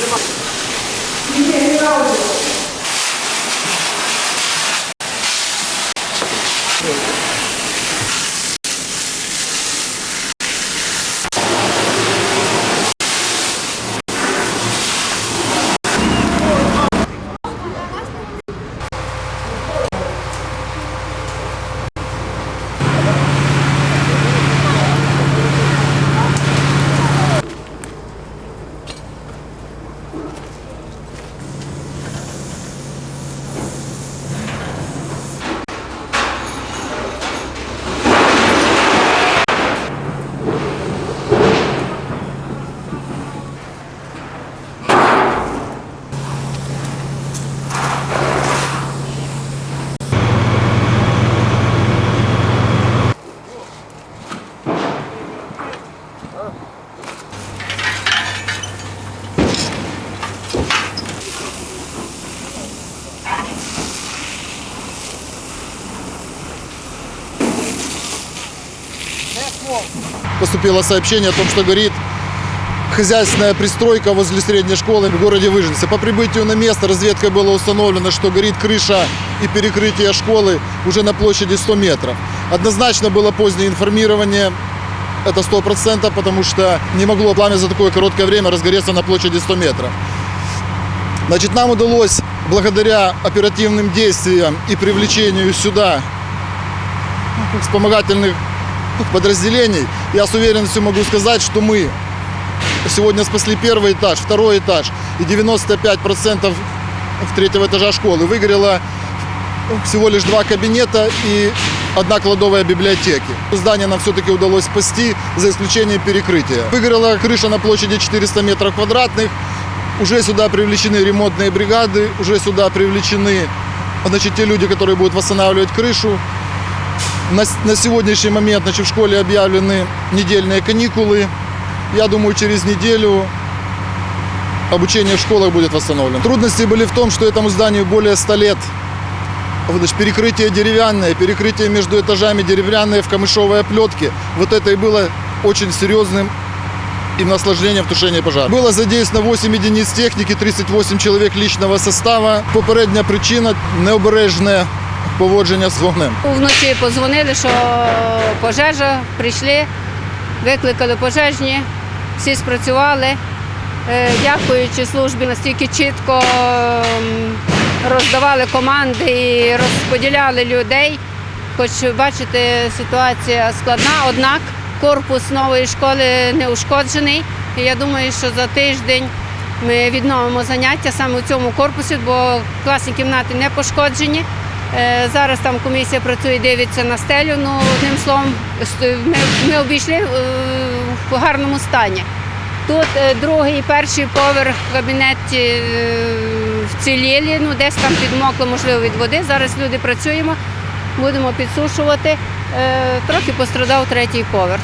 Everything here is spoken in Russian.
ます。Поступило сообщение о том, что горит хозяйственная пристройка возле средней школы в городе Выженце. По прибытию на место разведкой было установлено, что горит крыша и перекрытие школы уже на площади 100 метров. Однозначно было позднее информирование, это 100%, потому что не могло пламя за такое короткое время разгореться на площади 100 метров. Значит, нам удалось, благодаря оперативным действиям и привлечению сюда вспомогательных подразделений, я с уверенностью могу сказать, что мы сегодня спасли первый этаж, второй этаж и 95% третьего этажа школы. Выгорело всего лишь два кабинета и одна кладовая библиотеки. Здание нам все-таки удалось спасти, за исключением перекрытия. Выгорела крыша на площади 400 метров квадратных. Уже сюда привлечены ремонтные бригады, уже сюда привлечены значит, те люди, которые будут восстанавливать крышу. На, на сегодняшний момент значит, в школе объявлены недельные каникулы. Я думаю, через неделю обучение в школах будет восстановлено. Трудности были в том, что этому зданию более 100 лет. Значит, перекрытие деревянное, перекрытие между этажами деревянное в камышовой оплетке. Вот это и было очень серьезным именно осложнением в тушении пожара. Было задействовано 8 единиц техніки, 38 чоловік личного состава. Попередня причина необережне поводження з вогнем. Вночі позвонили, що пожежа, прийшли, викликали пожежні, всі спрацювали. Е, Дякуючи службі, настільки чітко роздавали команди і розподіляли людей. Хоч бачите, ситуація складна, однак корпус нової школи не ушкоджений. Я думаю, що за тиждень ми відновимо заняття саме у цьому корпусі, бо класні кімнати не пошкоджені. Е, Зараз там комісія працює, дивиться на стелю. Ну, одним словом, ми, ми обійшли е, в гарному стані. Тут е, другий і перший поверх е, вцілілі, ну десь там підмокло, можливо, від води. Зараз люди працюємо, будемо підсушувати. Трохи пострадав третій поверх.